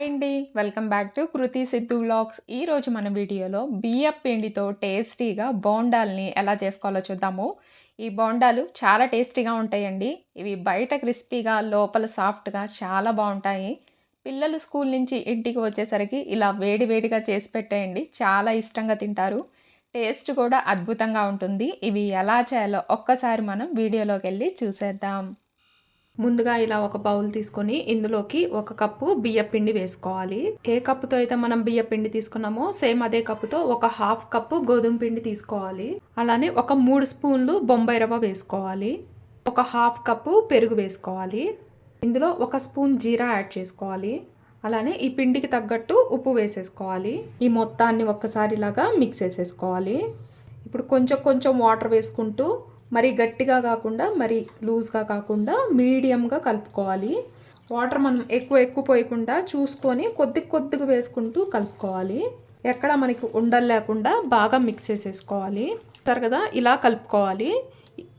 అండి welcome back to Kriti Siddhu vlogs. ఈరోజు మన వీడియోలో బియ్యం పిండితో టేస్టీగా బోండాల్ని ఎలా చేసుకోవాలో చూద్దాము. ఈ బోండాలు చాలా టేస్టీగా ఉంటాయండి. ఇవి బయట క్రిస్పీగా లోపల సాఫ్ట్గా చాలా బాగుంటాయి. పిల్లలు స్కూల్ నుంచి ఇంటికి వచ్చేసరికి ఇలా వేడివేడిగా చేసి పెట్టేయండి. చాలా ఇష్టంగా తింటారు. టేస్ట్ కూడా అద్భుతంగా ఉంటుంది. ఇవి ఎలా చేయాలో ఒక్కసారి మనం వీడియోలోకి వెళ్ళి చూసేద్దాం. ముందుగా ఇలా ఒక బౌల్ తీసుకొని ఇందులోకి ఒక కప్పు బియ్య పిండి వేసుకోవాలి. ఏ కప్పుతో అయితే మనం బియ్య పిండి తీసుకున్నామో సేమ్ అదే కప్పుతో ఒక హాఫ్ కప్పు గోధుమ పిండి తీసుకోవాలి. అలానే ఒక మూడు స్పూన్లు బొంబాయి రవ్వ వేసుకోవాలి. ఒక హాఫ్ కప్పు పెరుగు వేసుకోవాలి. ఇందులో ఒక స్పూన్ జీరా యాడ్ చేసుకోవాలి. అలానే ఈ పిండికి తగ్గట్టు ఉప్పు వేసేసుకోవాలి. ఈ మొత్తాన్ని ఒక్కసారి ఇలాగా మిక్స్ వేసేసుకోవాలి ఇప్పుడు కొంచెం కొంచెం వాటర్ వేసుకుంటూ మరి గట్టిగా కాకుండా మరి లూజ్గా కాకుండా మీడియంగా కలుపుకోవాలి. వాటర్ మనం ఎక్కువ ఎక్కువ పోయకుండా చూసుకొని కొద్ది కొద్దిగా వేసుకుంటూ కలుపుకోవాలి. ఎక్కడ మనకి ఉండలు లేకుండా బాగా మిక్స్ చేసేసుకోవాలి. సరే కదా ఇలా కలుపుకోవాలి.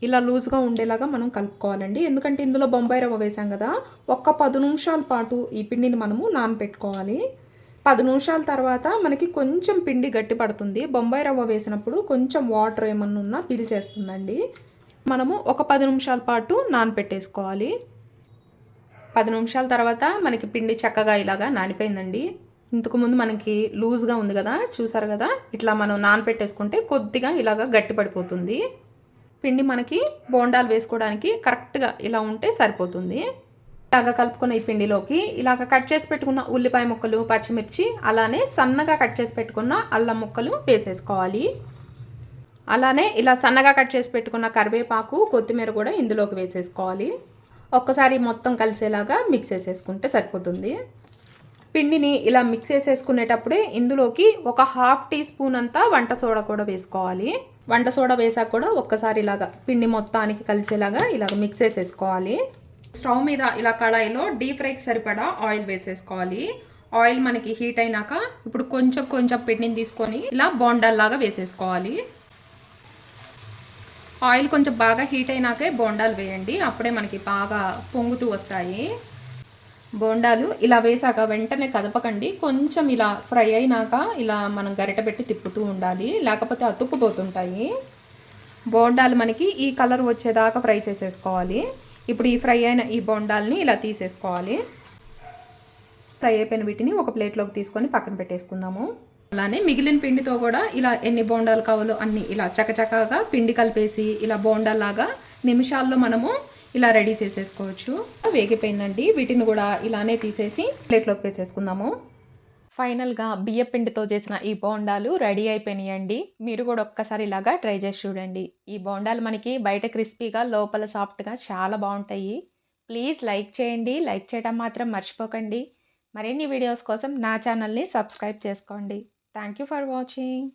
ఇలా లూజ్గా ఉండేలాగా మనం కలుపుకోవాలండి. ఎందుకంటే ఇందులో బొంబాయి రవ్వ వేసాం కదా ఒక్క పది నిమిషాల పాటు ఈ పిండిని మనము నానబెట్టుకోవాలి. పది నిమిషాల తర్వాత మనకి కొంచెం పిండి గట్టి పడుతుంది. బొంబాయి రవ్వ వేసినప్పుడు కొంచెం వాటర్ ఏమన్నా ఉన్నా చేస్తుందండి. మనము ఒక పది నిమిషాల పాటు నానపెట్టేసుకోవాలి. పది నిమిషాల తర్వాత మనకి పిండి చక్కగా ఇలాగా నానిపోయిందండి. ఇంతకుముందు మనకి లూజ్గా ఉంది కదా చూసారు కదా? ఇట్లా మనం నానపెట్టేసుకుంటే కొద్దిగా ఇలాగా గట్టి పడిపోతుంది. పిండి మనకి బోండాలు వేసుకోవడానికి కరెక్ట్గా ఇలా ఉంటే సరిపోతుంది. ఇలాగ కలుపుకున్న ఈ పిండిలోకి ఇలాగ కట్ చేసి పెట్టుకున్న ఉల్లిపాయ ముక్కలు పచ్చిమిర్చి అలానే సన్నగా కట్ చేసి పెట్టుకున్న అల్లం ముక్కలు వేసేసుకోవాలి. అలానే ఇలా సన్నగా కట్ చేసి పెట్టుకున్న కరివేపాకు కొత్తిమీర కూడా ఇందులోకి వేసేసుకోవాలి. ఒక్కసారి మొత్తం కలిసేలాగా మిక్స్ చేసేసుకుంటే సరిపోతుంది. పిండిని ఇలా మిక్స్ చేసేసుకునేటప్పుడే ఇందులోకి ఒక హాఫ్ టీ స్పూన్ అంతా వంట సోడా కూడా వేసుకోవాలి. వంట సోడా వేసాక కూడా ఒక్కసారి ఇలాగా పిండి మొత్తానికి కలిసేలాగా ఇలాగ మిక్స్ చేసేసుకోవాలి. స్టవ్ మీద ఇలా కళాయిలో డీప్ ఫ్రైకి సరిపడా ఆయిల్ వేసేసుకోవాలి. ఆయిల్ మనకి హీట్ అయినాక ఇప్పుడు కొంచెం కొంచెం పిండిని తీసుకొని ఇలా బోండాల్లాగా వేసేసుకోవాలి. ఆయిల్ కొంచెం బాగా హీట్ అయినాకే బోండాలు వేయండి. అప్పుడే మనకి బాగా పొంగుతూ వస్తాయి. బోండాలు ఇలా వేసాక వెంటనే కదపకండి. కొంచెం ఇలా ఫ్రై అయినాక ఇలా మనం గరిట పెట్టి తిప్పుతూ ఉండాలి. లేకపోతే అతుక్కుపోతుంటాయి. బోండాలు మనకి ఈ కలర్ వచ్చేదాకా ఫ్రై చేసేసుకోవాలి. ఇప్పుడు ఈ ఫ్రై అయిన ఈ బోండాల్ని ఇలా తీసేసుకోవాలి. ఫ్రై అయిపోయిన వీటిని ఒక ప్లేట్లోకి తీసుకొని పక్కన పెట్టేసుకుందాము. అలానే మిగిలిన పిండితో కూడా ఇలా ఎన్ని బోండాలు కావాలో అన్ని ఇలా చకచకగా పిండి కలిపేసి ఇలా బోండాల్లాగా నిమిషాల్లో మనము ఇలా రెడీ చేసేసుకోవచ్చు. వేగిపోయిందండి. వీటిని కూడా ఇలానే తీసేసి ప్లేట్లోకి వేసేసుకుందాము. ఫైనల్గా బియ్యపిండితో చేసిన ఈ బోండాలు రెడీ అయిపోయినాయండి. మీరు కూడా ఒక్కసారి ఇలాగా ట్రై చేసి చూడండి. ఈ బోండాలు మనకి బయట క్రిస్పీగా లోపల సాఫ్ట్గా చాలా బాగుంటాయి. ప్లీజ్ లైక్ చేయండి. లైక్ చేయడం మాత్రం మర్చిపోకండి. మరిన్ని వీడియోస్ కోసం నా ఛానల్ని సబ్స్క్రైబ్ చేసుకోండి. Thank you for watching.